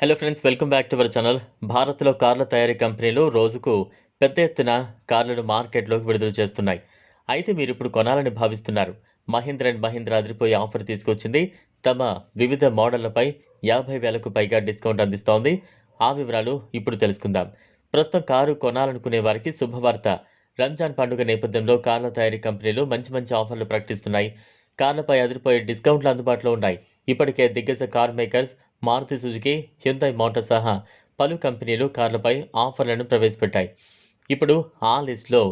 Hello friends welcome back to our channel భారత్లో కార్ల తయారీ కంపెనీలు రోజుకు పెద్ద ఎత్తున కార్లను మార్కెట్లోకి విడుదల చేస్తున్నాయి. అయితే మీరు ఇప్పుడు కొనాలని భావిస్తున్నారు. మహీంద్ర అండ్ మహీంద్ర అదిరిపోయే ఆఫర్ తీసుకొచ్చింది. తమ వివిధ మోడళ్ళపై యాభై వేలకు పైగా డిస్కౌంట్ అందిస్తోంది. ఆ వివరాలు ఇప్పుడు తెలుసుకుందాం. ప్రస్తుతం కారు కొనాలనుకునే వారికి శుభవార్త. రంజాన్ పండుగ నేపథ్యంలో కార్ల తయారీ కంపెనీలు మంచి మంచి ఆఫర్లు ప్రకటిస్తున్నాయి. కార్లపై అదిరిపోయే డిస్కౌంట్లు అందుబాటులో ఉన్నాయి. ఇప్పటికే దిగ్గజ car makers Maruti Suzuki Hyundai motor సహా పలు కంపెనీలు కార్లపై ఆఫర్లను ప్రవేశపెట్టాయి. ఇప్పుడు ఆ లిస్ట్లో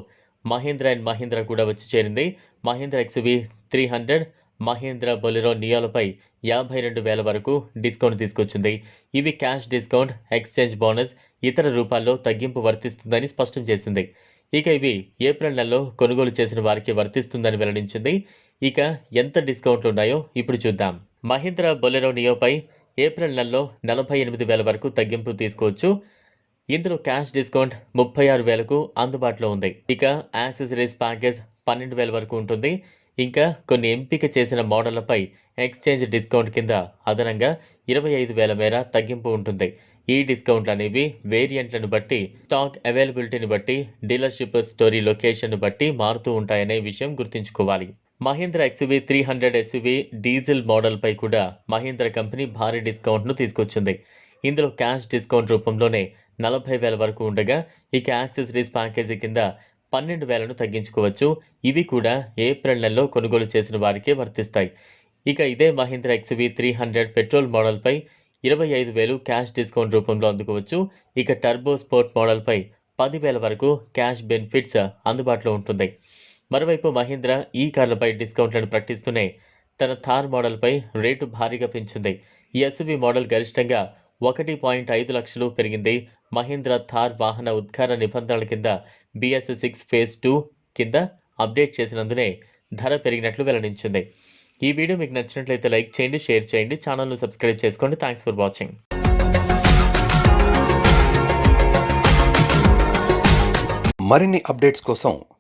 మహీంద్ర అండ్ మహీంద్ర కూడా వచ్చి చేరింది. Mahindra XV three hundred Mahindra Bolero నియోలపై యాభై రెండు వేల వరకు డిస్కౌంట్ తీసుకొచ్చింది. ఇవి క్యాష్ డిస్కౌంట్ ఎక్స్చేంజ్ బోనస్ ఇతర రూపాల్లో తగ్గింపు వర్తిస్తుందని స్పష్టం చేసింది. ఇక ఇవి ఏప్రిల్ నెలలో కొనుగోలు చేసిన వారికి వర్తిస్తుందని వెల్లడించింది. ఇక ఎంత డిస్కౌంట్లు ఉన్నాయో ఇప్పుడు చూద్దాం. మహీంద్ర బొలెరో నియోపై ఏప్రిల్ నెలలో నలభై ఎనిమిది వేల వరకు తగ్గింపు తీసుకోవచ్చు. ఇందులో క్యాష్ డిస్కౌంట్ ముప్పై ఆరు వేలకు అందుబాటులో ఉంది. ఇక యాక్సెసరీస్ ప్యాకేజ్ పన్నెండు వేల వరకు ఉంటుంది. ఇంకా కొన్ని ఎంపిక చేసిన మోడళ్ళపై ఎక్స్చేంజ్ డిస్కౌంట్ కింద అదనంగా ఇరవై ఐదు వేల మేర తగ్గింపు ఉంటుంది. ఈ డిస్కౌంట్లు అనేవి వేరియంట్లను బట్టి స్టాక్ అవైలబిలిటీని బట్టి డీలర్షిప్ స్టోరీ లొకేషన్ను బట్టి మారుతూ ఉంటాయనే విషయం గుర్తుంచుకోవాలి. Mahindra XUV three hundred SUV diesel మోడల్పై కూడా మహీంద్ర కంపెనీ భారీ డిస్కౌంట్ను తీసుకొచ్చింది. ఇందులో క్యాష్ డిస్కౌంట్ రూపంలోనే నలభై వేల వరకు ఉండగా ఇక యాక్సెసరీస్ ప్యాకేజీ కింద పన్నెండు వేలను తగ్గించుకోవచ్చు. ఇవి కూడా ఏప్రిల్ నెలలో కొనుగోలు చేసిన వారికే వర్తిస్తాయి. ఇక ఇదే Mahindra XUV three hundred petrol మోడల్పై ఇరవై ఐదు వేలు క్యాష్ డిస్కౌంట్ రూపంలో అందుకోవచ్చు. ఇక టర్బో స్పోర్ట్ మోడల్పై పదివేల వరకు క్యాష్ బెనిఫిట్స్ అందుబాటులో ఉంటుంది. మరోవైపు మహీంద్ర ఈ కార్లపై డిస్కౌంట్లను ప్రకటిస్తూనే తన థార్ మోడల్పై రేటు భారీగా పెంచింది. ఈ ఎస్వి మోడల్ గరిష్టంగా ఒకటి పాయింట్ ఐదు లక్షలు పెరిగింది. మహీంద్ర థార్ వాహన ఉద్గార నిబంధనల కింద బిఎస్ సిక్స్ ఫేజ్ టూ కింద అప్డేట్ చేసినందునే ధర పెరిగినట్లు వెల్లడించింది. ఈ వీడియో మీకు నచ్చినట్లయితే లైక్ చేయండి షేర్ చేయండి ఛానల్ను సబ్స్క్రైబ్ చేసుకోండి. Thanks for watching. మరిన్ని అప్డేట్స్ కోసం